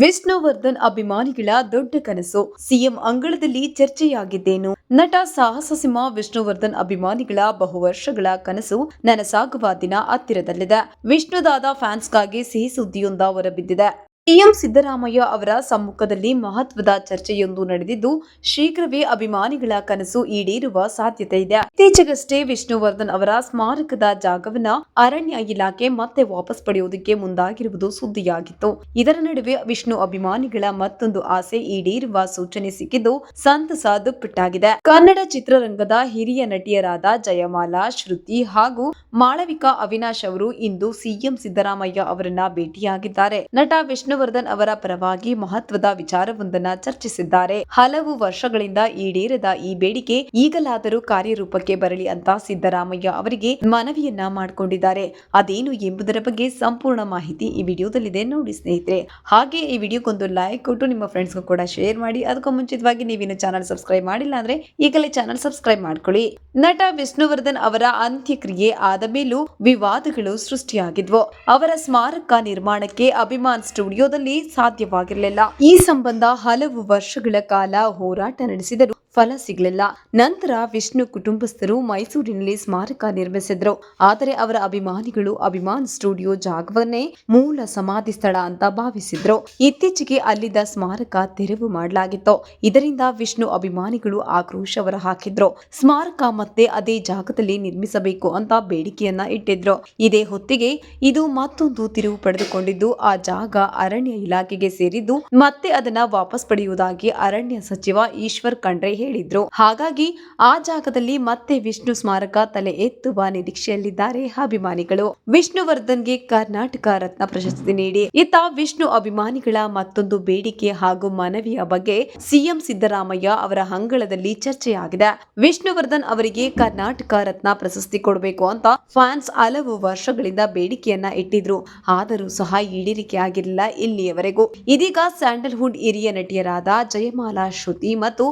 ವಿಷ್ಣುವರ್ಧನ್ ಅಭಿಮಾನಿಗಳ ದೊಡ್ಡ ಕನಸು. ಸಿಎಂ ಅಂಗಳದಲ್ಲಿ ಚರ್ಚೆಯಾಗಿದ್ದೇನು? ನಟ ಸಾಹಸ ಸಿಂಹ ವಿಷ್ಣುವರ್ಧನ್ ಅಭಿಮಾನಿಗಳ ಬಹು ವರ್ಷಗಳ ಕನಸು ನನಸಾಗುವ ದಿನ ಹತ್ತಿರದಲ್ಲಿದೆ. ವಿಷ್ಣುದಾದ ಫ್ಯಾನ್ಸ್ಗಾಗಿ ಸಿಹಿ ಸುದ್ದಿಯೊಂದ ಹೊರಬಿದ್ದಿದೆ ಸಿಎಂ ಸಿದ್ದರಾಮಯ್ಯ ಅವರ ಸಮ್ಮುಖದಲ್ಲಿ ಮಹತ್ವದ ಚರ್ಚೆಯೊಂದು ನಡೆದಿದ್ದು, ಶೀಘ್ರವೇ ಅಭಿಮಾನಿಗಳ ಕನಸು ಈಡೇರುವ ಸಾಧ್ಯತೆ ಇದೆ. ಇತ್ತೀಚೆಗಷ್ಟೇ ವಿಷ್ಣುವರ್ಧನ್ ಅವರ ಸ್ಮಾರಕದ ಜಾಗವನ್ನ ಅರಣ್ಯ ಇಲಾಖೆ ಮತ್ತೆ ವಾಪಸ್ ಪಡೆಯುವುದಕ್ಕೆ ಮುಂದಾಗಿರುವುದು ಸುದ್ದಿಯಾಗಿತ್ತು. ಇದರ ನಡುವೆ ವಿಷ್ಣು ಅಭಿಮಾನಿಗಳ ಮತ್ತೊಂದು ಆಸೆ ಈಡೇರುವ ಸೂಚನೆ ಸಿಕ್ಕಿದ್ದು, ಸಂತಸ ದುಪ್ಪಟ್ಟಾಗಿದೆ. ಕನ್ನಡ ಚಿತ್ರರಂಗದ ಹಿರಿಯ ನಟಿಯರಾದ ಜಯಮಾಲಾ, ಶ್ರುತಿ ಹಾಗೂ ಮಾಳವಿಕಾ ಅವಿನಾಶ್ ಅವರು ಇಂದು ಸಿಎಂ ಸಿದ್ದರಾಮಯ್ಯ ಅವರನ್ನ ಭೇಟಿಯಾಗಿದ್ದಾರೆ. ನಟ ವಿಷ್ಣುವರ್ಧನ್ ಅವರ ಪರವಾಗಿ ಮಹತ್ವದ ವಿಚಾರವೊಂದನ್ನ ಚರ್ಚಿಸಿದ್ದಾರೆ. ಹಲವು ವರ್ಷಗಳಿಂದ ಈಡೇರದ ಈ ಬೇಡಿಕೆ ಈಗಲಾದರೂ ಕಾರ್ಯರೂಪಕ್ಕೆ ಬರಲಿ ಅಂತ ಸಿದ್ದರಾಮಯ್ಯ ಅವರಿಗೆ ಮನವಿಯನ್ನ ಮಾಡಿಕೊಂಡಿದ್ದಾರೆ. ಅದೇನು ಎಂಬುದರ ಬಗ್ಗೆ ಸಂಪೂರ್ಣ ಮಾಹಿತಿ ಈ ವಿಡಿಯೋದಲ್ಲಿದೆ. ನೋಡಿ ಸ್ನೇಹಿತರೆ, ಹಾಗೆ ಈ ವಿಡಿಯೋಗೊಂದು ಲೈಕ್ ಕೊಟ್ಟು ನಿಮ್ಮ ಫ್ರೆಂಡ್ಸ್ಗೂ ಕೂಡ ಶೇರ್ ಮಾಡಿ. ಅದಕ್ಕೂ ಮುಂಚಿತವಾಗಿ ನೀವಿನ್ನು ಚಾನಲ್ ಸಬ್ಸ್ಕ್ರೈಬ್ ಮಾಡಿಲ್ಲ ಅಂದ್ರೆ ಈಗಲೇ ಚಾನಲ್ ಸಬ್ಸ್ಕ್ರೈಬ್ ಮಾಡ್ಕೊಳ್ಳಿ. ನಟ ವಿಷ್ಣುವರ್ಧನ್ ಅವರ ಅಂತ್ಯಕ್ರಿಯೆ ಆದ ಮೇಲೂ ವಿವಾದಗಳು ಸೃಷ್ಟಿಯಾಗಿದ್ವು. ಅವರ ಸ್ಮಾರಕ ನಿರ್ಮಾಣಕ್ಕೆ ಅಭಿಮಾನ್ ಸ್ಟುಡಿಯೋದಲ್ಲಿ ಸಾಧ್ಯವಾಗಿರಲಿಲ್ಲ. ಈ ಸಂಬಂಧ ಹಲವು ವರ್ಷಗಳ ಕಾಲ ಹೋರಾಟ ನಡೆಸಿದರು. ಫಲ ಸಿಗಲಿಲ್ಲ. ನಂತರ ವಿಷ್ಣು ಕುಟುಂಬಸ್ಥರು ಮೈಸೂರಿನಲ್ಲಿ ಸ್ಮಾರಕ ನಿರ್ಮಿಸಿದ್ರು. ಆದರೆ ಅವರ ಅಭಿಮಾನಿಗಳು ಅಭಿಮಾನ್ ಸ್ಟುಡಿಯೋ ಜಾಗವನ್ನೇ ಮೂಲ ಸಮಾಧಿ ಸ್ಥಳ ಅಂತ ಭಾವಿಸಿದ್ರು. ಇತ್ತೀಚೆಗೆ ಅಲ್ಲಿದ್ದ ಸ್ಮಾರಕ ತೆರವು ಮಾಡಲಾಗಿತ್ತು. ಇದರಿಂದ ವಿಷ್ಣು ಅಭಿಮಾನಿಗಳು ಆಕ್ರೋಶ ಹೊರ ಹಾಕಿದ್ರು ಸ್ಮಾರಕ ಮತ್ತೆ ಅದೇ ಜಾಗದಲ್ಲಿ ನಿರ್ಮಿಸಬೇಕು ಅಂತ ಬೇಡಿಕೆಯನ್ನ ಇಟ್ಟಿದ್ರು. ಇದೇ ಹೊತ್ತಿಗೆ ಇದು ಮತ್ತೊಂದು ತಿರುವು ಪಡೆದುಕೊಂಡಿದ್ದು, ಆ ಜಾಗ ಅರಣ್ಯ ಇಲಾಖೆಗೆ ಸೇರಿದ್ದು, ಮತ್ತೆ ಅದನ್ನ ವಾಪಸ್ ಪಡೆಯುವುದಾಗಿ ಅರಣ್ಯ ಸಚಿವ ಈಶ್ವರ್ ಖಂಡ್ರೆ ಹೇಳಿದ್ರು. ಹಾಗಾಗಿ ಆ ಜಾಗದಲ್ಲಿ ಮತ್ತೆ ವಿಷ್ಣು ಸ್ಮಾರಕ ತಲೆ ಎತ್ತುವ ನಿರೀಕ್ಷೆಯಲ್ಲಿದ್ದಾರೆ ಅಭಿಮಾನಿಗಳು. ವಿಷ್ಣುವರ್ಧನ್ಗೆ ಕರ್ನಾಟಕ ರತ್ನ ಪ್ರಶಸ್ತಿ ನೀಡಿ. ಇತ್ತ ವಿಷ್ಣು ಅಭಿಮಾನಿಗಳ ಮತ್ತೊಂದು ಬೇಡಿಕೆ ಹಾಗೂ ಮನವಿಯ ಬಗ್ಗೆ ಸಿಎಂ ಸಿದ್ದರಾಮಯ್ಯ ಅವರ ಅಂಗಳದಲ್ಲಿ ಚರ್ಚೆಯಾಗಿದೆ. ವಿಷ್ಣುವರ್ಧನ್ ಅವರಿಗೆ ಕರ್ನಾಟಕ ರತ್ನ ಪ್ರಶಸ್ತಿ ಕೊಡಬೇಕು ಅಂತ ಫ್ಯಾನ್ಸ್ ಹಲವು ವರ್ಷಗಳಿಂದ ಬೇಡಿಕೆಯನ್ನ ಇಟ್ಟಿದ್ರು. ಆದರೂ ಸಹ ಈಡೇರಿಕೆ ಆಗಿರಲಿಲ್ಲ ಇಲ್ಲಿಯವರೆಗೂ. ಇದೀಗ ಸ್ಯಾಂಡಲ್ವುಡ್ ಹಿರಿಯ ನಟಿಯರಾದ ಜಯಮಾಲಾ ಶ್ರುತಿ ಮತ್ತು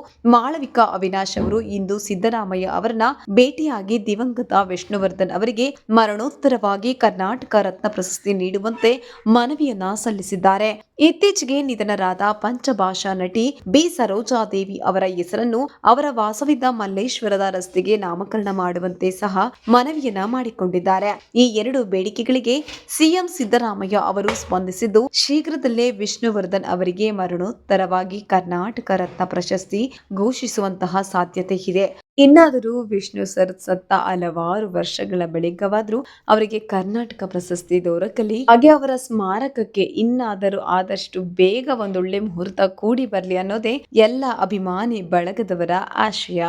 ಮಾಳವಿಕಾ ಅವಿನಾಶ್ ಅವರು ಇಂದು ಸಿದ್ದರಾಮಯ್ಯ ಅವರನ್ನ ಭೇಟಿಯಾಗಿ ದಿವಂಗತ ವಿಷ್ಣುವರ್ಧನ್ ಅವರಿಗೆ ಮರಣೋತ್ತರವಾಗಿ ಕರ್ನಾಟಕ ರತ್ನ ಪ್ರಶಸ್ತಿ ನೀಡುವಂತೆ ಮನವಿಯನ್ನ ಸಲ್ಲಿಸಿದ್ದಾರೆ. ಇತ್ತೀಚೆಗೆ ನಿಧನರಾದ ಪಂಚಭಾಷಾ ನಟಿ ಬಿ. ಸರೋಜಾದೇವಿ ಅವರ ಹೆಸರನ್ನು ಅವರ ವಾಸವಿದ್ದ ಮಲ್ಲೇಶ್ವರದ ರಸ್ತೆಗೆ ನಾಮಕರಣ ಮಾಡುವಂತೆ ಸಹ ಮನವಿಯನ್ನ ಮಾಡಿಕೊಂಡಿದ್ದಾರೆ. ಈ ಎರಡು ಬೇಡಿಕೆಗಳಿಗೆ ಸಿಎಂ ಸಿದ್ದರಾಮಯ್ಯ ಅವರು ಸ್ಪಂದಿಸಿದ್ದು, ಶೀಘ್ರದಲ್ಲೇ ವಿಷ್ಣುವರ್ಧನ್ ಅವರಿಗೆ ಮರಣೋತ್ತರವಾಗಿ ಕರ್ನಾಟಕ ರತ್ನ ಪ್ರಶಸ್ತಿ ಘೋಷಿಸುವಂತಹ ಸಾಧ್ಯತೆ ಇದೆ. ಇನ್ನಾದರೂ ವಿಷ್ಣು ಸರ್ ಸತ್ತ ಹಲವಾರು ವರ್ಷಗಳ ಬಳಿಕವಾದರೂ ಅವರಿಗೆ ಕರ್ನಾಟಕ ಪ್ರಶಸ್ತಿ ದೊರಕಲಿ. ಹಾಗೆ ಅವರ ಸ್ಮಾರಕಕ್ಕೆ ಇನ್ನಾದರೂ ಆದಷ್ಟು ಬೇಗ ಒಂದೊಳ್ಳೆ ಮುಹೂರ್ತ ಕೂಡಿ ಬರಲಿ ಅನ್ನೋದೇ ಎಲ್ಲ ಅಭಿಮಾನಿ ಬಳಗದವರ ಆಶಯ.